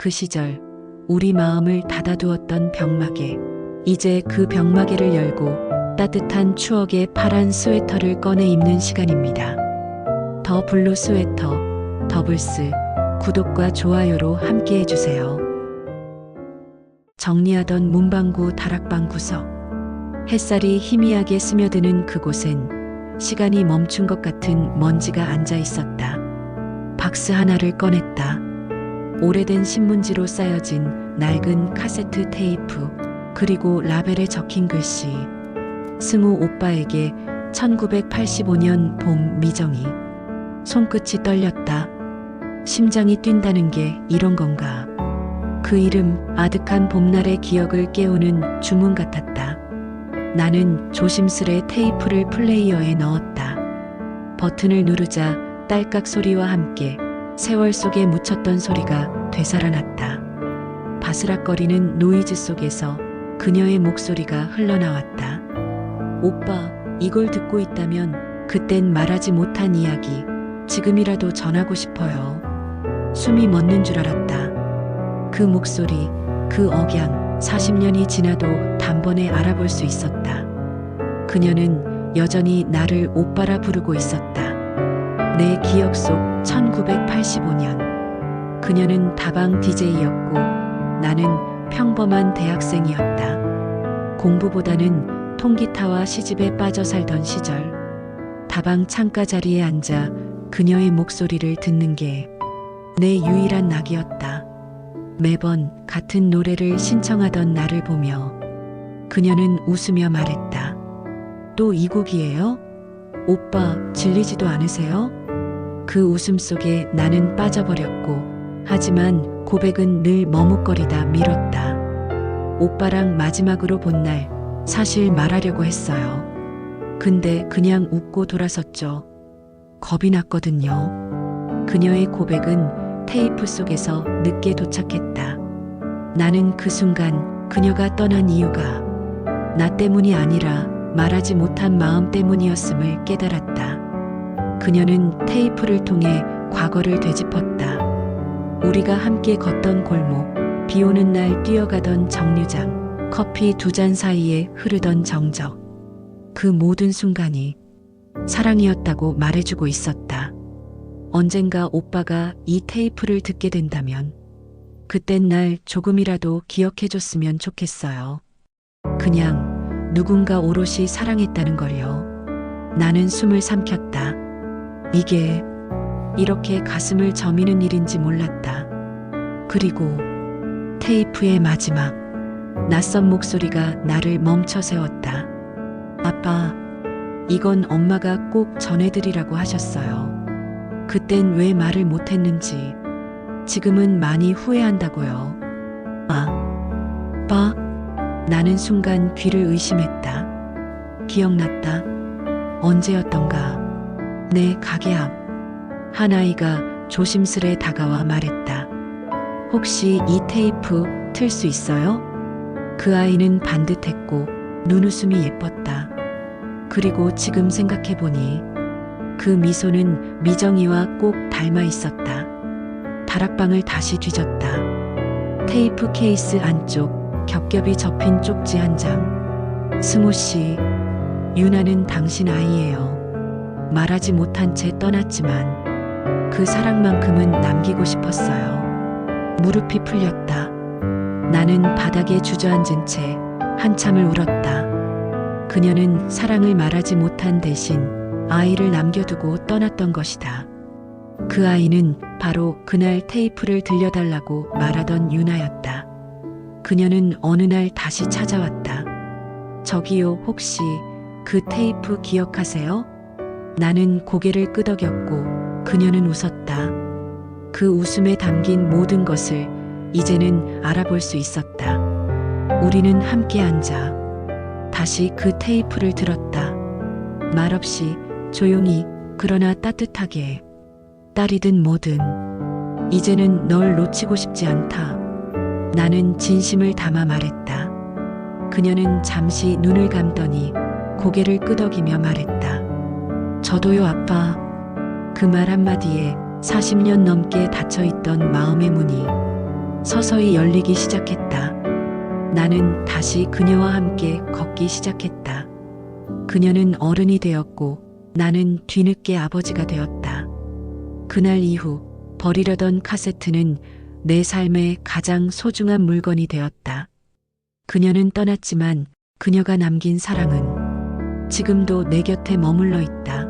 그 시절 우리 마음을 닫아두었던 병마개. 이제 그 병마개를 열고 따뜻한 추억의 파란 스웨터를 꺼내 입는 시간입니다. 더 블루 스웨터, 더블스, 구독과 좋아요로 함께 해주세요. 정리하던 문방구 다락방 구석. 햇살이 희미하게 스며드는 그곳엔 시간이 멈춘 것 같은 먼지가 앉아 있었다. 박스 하나를 꺼냈다. 오래된 신문지로 쌓여진 낡은 카세트 테이프, 그리고 라벨에 적힌 글씨. 승우 오빠에게 1985년 봄 미정이. 손끝이 떨렸다. 심장이 뛴다는 게 이런 건가. 그 이름 아득한 봄날의 기억을 깨우는 주문 같았다. 나는 조심스레 테이프를 플레이어에 넣었다. 버튼을 누르자 딸깍 소리와 함께 세월 속에 묻혔던 소리가 되살아났다. 바스락거리는 노이즈 속에서 그녀의 목소리가 흘러나왔다. 오빠, 이걸 듣고 있다면 그땐 말하지 못한 이야기 지금이라도 전하고 싶어요. 숨이 멎는 줄 알았다. 그 목소리, 그 억양, 40년이 지나도 단번에 알아볼 수 있었다. 그녀는 여전히 나를 오빠라 부르고 있었다. 내 기억 속 1985년. 그녀는 다방 DJ였고 나는 평범한 대학생이었다. 공부보다는 통기타와 시집에 빠져 살던 시절. 다방 창가 자리에 앉아 그녀의 목소리를 듣는 게 내 유일한 낙이었다. 매번 같은 노래를 신청하던 나를 보며 그녀는 웃으며 말했다. 또 이 곡이에요? 오빠 질리지도 않으세요? 그 웃음 속에 나는 빠져버렸고 하지만 고백은 늘 머뭇거리다 미뤘다. 오빠랑 마지막으로 본 날 사실 말하려고 했어요. 근데 그냥 웃고 돌아섰죠. 겁이 났거든요. 그녀의 고백은 테이프 속에서 늦게 도착했다. 나는 그 순간 그녀가 떠난 이유가 나 때문이 아니라 말하지 못한 마음 때문이었음을 깨달았다. 그녀는 테이프를 통해 과거를 되짚었다. 우리가 함께 걷던 골목, 비 오는 날 뛰어가던 정류장, 커피 두 잔 사이에 흐르던 정적. 그 모든 순간이 사랑이었다고 말해주고 있었다. 언젠가 오빠가 이 테이프를 듣게 된다면 그땐 날 조금이라도 기억해줬으면 좋겠어요. 그냥 누군가 오롯이 사랑했다는 걸요. 나는 숨을 삼켰다. 이게 이렇게 가슴을 저미는 일인지 몰랐다. 그리고 테이프의 마지막 낯선 목소리가 나를 멈춰 세웠다. 아빠, 이건 엄마가 꼭 전해드리라고 하셨어요. 그땐 왜 말을 못했는지 지금은 많이 후회한다고요. 아, 빠? 나는 순간 귀를 의심했다. 기억났다. 언제였던가. 내 가게 앞. 한 아이가 조심스레 다가와 말했다. 혹시 이 테이프 틀 수 있어요? 그 아이는 반듯했고 눈웃음이 예뻤다. 그리고 지금 생각해보니 그 미소는 미정이와 꼭 닮아 있었다. 다락방을 다시 뒤졌다. 테이프 케이스 안쪽 겹겹이 접힌 쪽지 한 장. 승우 씨, 유나는 당신 아이예요. 말하지 못한 채 떠났지만 그 사랑만큼은 남기고 싶었어요. 무릎이 풀렸다. 나는 바닥에 주저앉은 채 한참을 울었다. 그녀는 사랑을 말하지 못한 대신 아이를 남겨두고 떠났던 것이다. 그 아이는 바로 그날 테이프를 들려달라고 말하던 유나였다. 그녀는 어느 날 다시 찾아왔다. 저기요, 혹시 그 테이프 기억하세요? 나는 고개를 끄덕였고 그녀는 웃었다. 그 웃음에 담긴 모든 것을 이제는 알아볼 수 있었다. 우리는 함께 앉아 다시 그 테이프를 들었다. 말없이 조용히 그러나 따뜻하게 딸이든 뭐든 이제는 널 놓치고 싶지 않다. 나는 진심을 담아 말했다. 그녀는 잠시 눈을 감더니 고개를 끄덕이며 말했다. 저도요, 아빠. 그 말 한마디에 40년 넘게 닫혀 있던 마음의 문이 서서히 열리기 시작했다. 나는 다시 그녀와 함께 걷기 시작했다. 그녀는 어른이 되었고 나는 뒤늦게 아버지가 되었다. 그날 이후 버리려던 카세트는 내 삶의 가장 소중한 물건이 되었다. 그녀는 떠났지만 그녀가 남긴 사랑은 지금도 내 곁에 머물러 있다.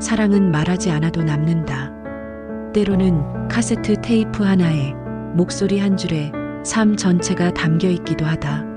사랑은 말하지 않아도 남는다. 때로는 카세트 테이프 하나에 목소리 한 줄에 삶 전체가 담겨 있기도 하다.